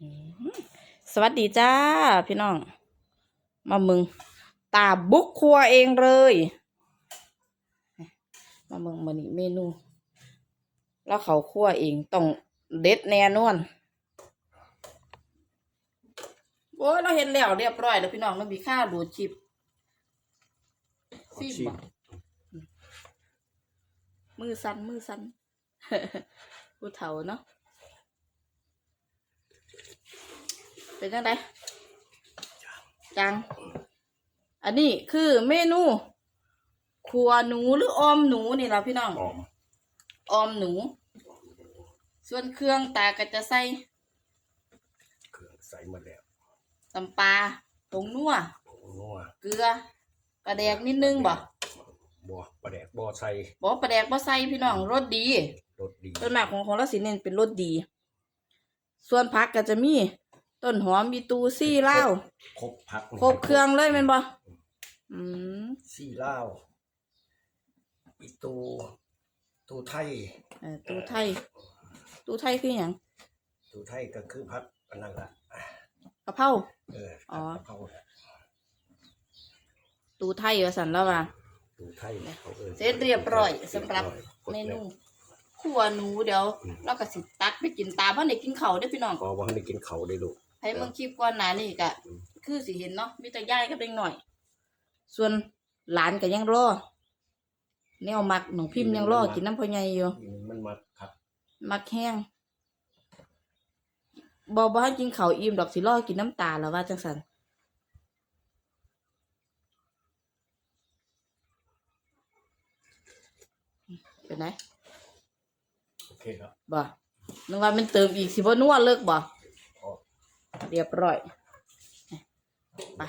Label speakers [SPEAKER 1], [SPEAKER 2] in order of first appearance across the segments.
[SPEAKER 1] อืมสวัสดีจ้า พี่น้อง มามึง ตาบุกครัวเองเลย มามึงมันนี่เมนู แล้วเขาครัวเองต้องเด็ดแน่นอนโอ้ยเราเห็นแล้วเรียบร้อยแล้วพี่น้องเรามีค่าดูดชิปซิมบ่มือสันมือสันผู้เฒ่าเนาะ เป็นจังไดจัง อันนี้คือเมนูครัวหนูหรือออมหนูนี่ล่ะพี่น้อง
[SPEAKER 2] หอม
[SPEAKER 1] ออมหนู ส่วนเครื่องตาก็จะใส่
[SPEAKER 2] เครื่องใส่มาแล้ว
[SPEAKER 1] ตำปลาผงนัว
[SPEAKER 2] ผงนัว
[SPEAKER 1] เกลือปลาแดกนิดนึงบ่
[SPEAKER 2] บัวปลาแดกบัวใส่
[SPEAKER 1] บอกว่าปลาแดกบ่ใส่พี่น้องรสดี
[SPEAKER 2] รสดี
[SPEAKER 1] ต้นมากของของเราสิเน้นเป็นรสดี ส่วนผักก็จะมี ต้นหอมมีตูซี่ลาว
[SPEAKER 2] ครบพัก
[SPEAKER 1] ครบเครื่องเลยแม่นบ่อืม
[SPEAKER 2] ซี่เหล้าวปิตู ตูไทย
[SPEAKER 1] เอ่อตูไทย ตูไทยคือหยัง
[SPEAKER 2] ตูไทยก็คือพักอันนั้นละ
[SPEAKER 1] กะเพรา
[SPEAKER 2] เออ
[SPEAKER 1] อ๋อ
[SPEAKER 2] ผักกะเพรา
[SPEAKER 1] ตูไทยว่าสันแล้วว่า
[SPEAKER 2] ตูไทยเขาเออ
[SPEAKER 1] เสร็จเรียบร้อยสำหรับ
[SPEAKER 2] ยกด
[SPEAKER 1] เม
[SPEAKER 2] แล้ว
[SPEAKER 1] นูขัวหนูเดี๋ยว
[SPEAKER 2] อืม
[SPEAKER 1] เราก็สิตักไปกินตามเพราะในกินเขาวได้อพี่น้อง
[SPEAKER 2] พอว่าให้กินเขาได้ลูก
[SPEAKER 1] ให้เบิ่งคลิปก่อนหน้านี่ก็
[SPEAKER 2] อืม
[SPEAKER 1] คือสิเห็นเนาะมีแต่ยายกับเด็กหน่อย ส่วนหลานก็ยังรอแนวมักหนูพิมพ์ยังรอกินน้ำพ่อใหญ่อยู่
[SPEAKER 2] มันมาครับ
[SPEAKER 1] มักแห้งบอบ่ให้กินเขาวอิ่มดอกสิรอกินน้ำตาแล้วว่าจังสันเป็นไง
[SPEAKER 2] โอเคครับ
[SPEAKER 1] บ่นึกว่ามันเติมอีกสิบ่นัวเลิกบ่
[SPEAKER 2] พอ
[SPEAKER 1] เรียบร้อยไป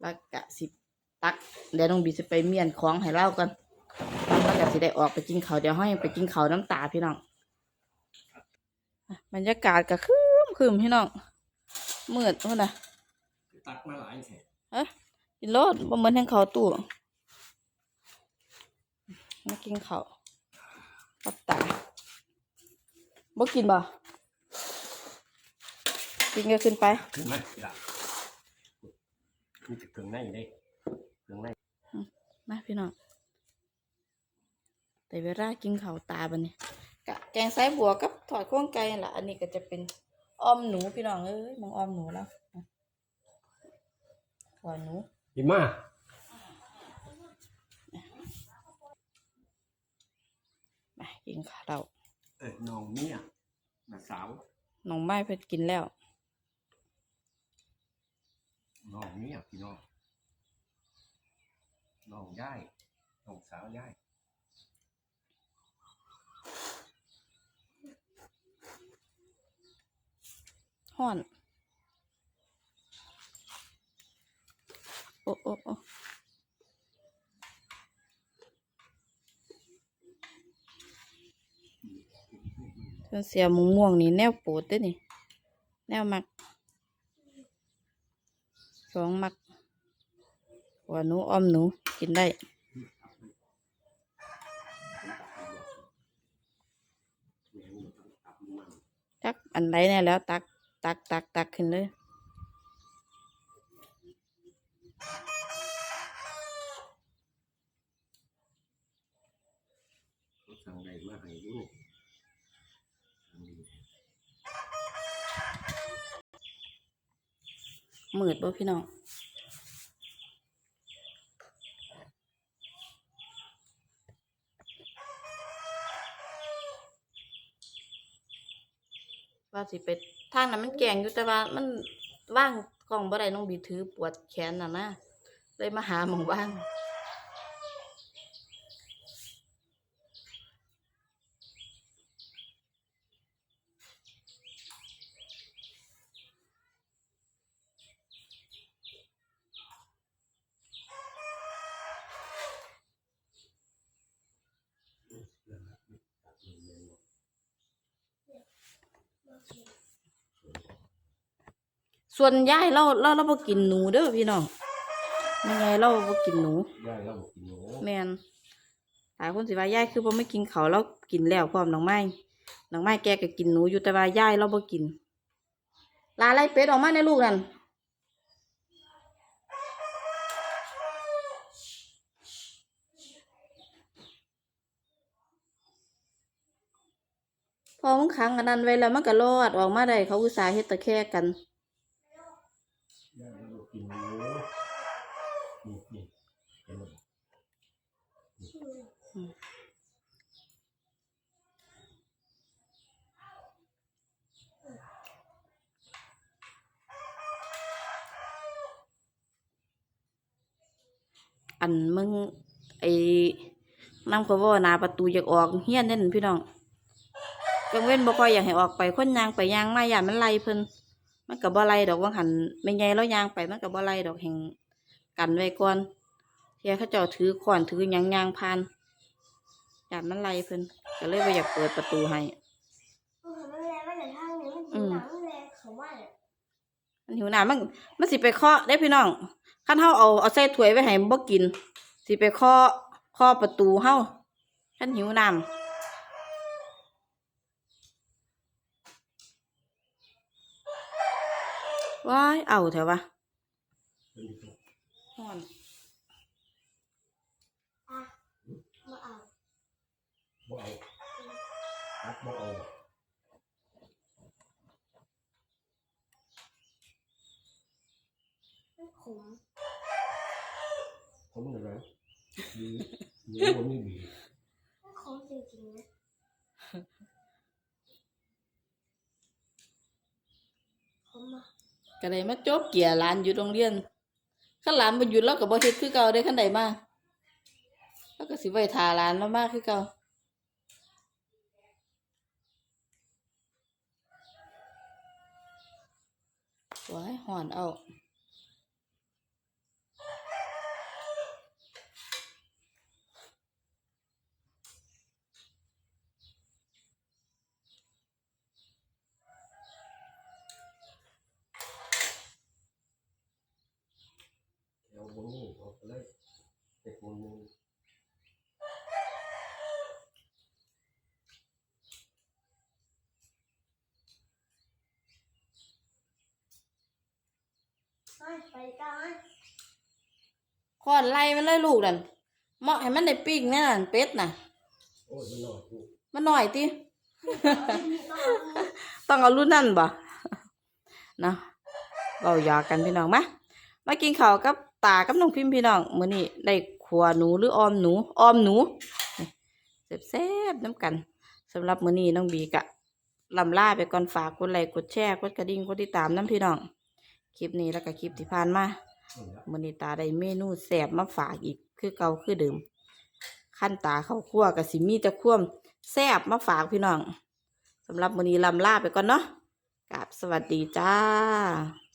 [SPEAKER 1] แล้วกะสิตักเดี๋ยวน้องบีสิไปเมียนของให้เล่ากันแล้วกะสิได้ออกไปกินเขาวเดี๋ยวให้ไปกินเขาวน้ำตาพี่น้องอะบรรยากาศก็คืมคืมพี่น้องมืดพุ่นน่ะ
[SPEAKER 2] ตักมาหลายแฉะ
[SPEAKER 1] เอ้ยกินรถบ่เหมือนแห่งเขาวตู้มากินเขาวปับตาบ่กินบ่ กินก็ขึ้นไป
[SPEAKER 2] ขึ้นไหมล่ะมีแต่เครื่องในเด้เครื่องใน
[SPEAKER 1] มาพี่น้องแต่เวลากินข้าวตาบันนี้กะแกงไส้บัวกับถอดข้องไก่นั่นล่ะอันนี้ก็จะเป็นอ้อมหนูพี่น้องเอ้ยมองอ้อมหนูแล้วอะหัวหนู
[SPEAKER 2] อีมา
[SPEAKER 1] มากินข้าวเรา
[SPEAKER 2] เออน้องเมียน้าสาว
[SPEAKER 1] น้องไม้เพิ่นกินแล้ว
[SPEAKER 2] น้องเมียพี่น้องน้องย่ายน้องสาวย่าย
[SPEAKER 1] ห้อน โอ้โอ้โอ้เพิ่นเสียหมูม่วงนี่แนวโปรดเด้นี่ แนวมัก สองมักหัวหนูอ้อมหนูกินได้ตักอันไหนเนี่ยแล้วตักตักตักตักขึ้นเลย
[SPEAKER 2] สั่งใดมาให้ลู
[SPEAKER 1] มืดบ่พี่น้องว่าสิไปทางนั้นมันแกงอยู่แต่ว่ามันว่างกล้องบ่ได้น้องบีถือปวดแขนน่ะนะเลยมาหาหมองว่าง ส่วนยายเราเราเราบ่กินหนูเด้อพี่น้องไม่ไงเราบ่กินหนู
[SPEAKER 2] ย่ายเราบอกกินหนู
[SPEAKER 1] แมนหลายคนสิว่ายายคือบ่ไม่กินเขาวแล้วกินแล้วพร้อมน้องไม้น้องไม้แกก็กินหนูอยู่แต่ว่ายายเราบ่กินลาไล่เป็ดออกมาในลูกนั่น พอมึงขังอันนั้นไว้แล้วมันก็รอดออกมาได้เขาอุตส่าห์เฮ็ดตะแค่กันอันมึงไอ้น้ำก็ว่าหนาประตูอยากออกเฮี้ยนเด่นพี่น้อง กังเว้นบ่ค่อยอยากให้ออกไปคนยางไปยางมาย่านมันไล่เพิ่นมันก็บ่ไล่ดอกว่าหันไม่ไงแล้วยางไปมันก็บ่ไล่ดอกแห่งกันไว้ก่อนเทียเขาเจ้าถือขอนถือหยังยางผ่านย่านมันไล่เพิ่นก็เลยบ่อยากเปิดประตูให้
[SPEAKER 3] เออมันแรงมันแต่ทางนี้มัน
[SPEAKER 1] อื
[SPEAKER 3] กิน
[SPEAKER 1] ม
[SPEAKER 3] หนังมันแรงเขาว่าเนี่ย
[SPEAKER 1] มันหิวน้ำมันมันสิไปเคาะได้พี่น้องคันเฮาเอาเอาใส่ถ้วยไว้ให้มันบ่กินสิไปเคาะเคาะประตูเฮาคันหิวน้ำ ว้ายเอาเถอะวะ
[SPEAKER 2] เป็นอีกแล้ว
[SPEAKER 1] ฮ้อน
[SPEAKER 3] อะมาเอา
[SPEAKER 2] บ่เอาตักบ่เอา
[SPEAKER 3] มันขม
[SPEAKER 2] ผมเหนื่อยดีดีบ่มีบี
[SPEAKER 3] มันขมจริงๆนะขมอะ
[SPEAKER 1] ก็ได้มาจบเกียร์หลานอยู่โรงเรียนคันหลานมาหยุดแล้วกับ่เฮ็ดคือเก่าได้ขั้นใดมาแล้วก็สิไปทาหลานแล้วมาคือเก่าว้ายฮ้อนเอา
[SPEAKER 2] บนนี้ออกไป เลยเจ็ดโมงนึง
[SPEAKER 3] ไปไปกัน
[SPEAKER 1] คอนไล่มันเลยลูกนั่นเหมาะให้มันได้ปิ้งแน่นั่นเป็ดน่ะ
[SPEAKER 2] โอ้ยมันหน่อยกู
[SPEAKER 1] มันหน่อยติ
[SPEAKER 3] ต้องเอา
[SPEAKER 1] ต้องเอารุ่นนั่นบ่เนาะเราหยอกกันพี่น้องมา มากินข้าวกับตากับน้องพิมพ์พี่น้องมื้อนี้ได้ขัวหนูหรือออมหนูออมหนูแซ่บๆน้ำกันสำหรับมื้อนี้น้องบีกะลำลาไปก่อนฝากกดไลค์กดแชร์กดกระดิ่งกดติดตามน้ำพี่น้อง คลิปนี้แล้วก็คลิปที่ผ่านมามื้อนี้ตาได้เมนูแซ่บมาฝากอีกคือเก่าคือเดิมขั้นตาเข้าครัวก็สิมีแต่ความแซ่บมาฝากพี่น้องสำหรับมื้อนี้ลำลาไปก่อนเนาะกับสวัสดีจ้า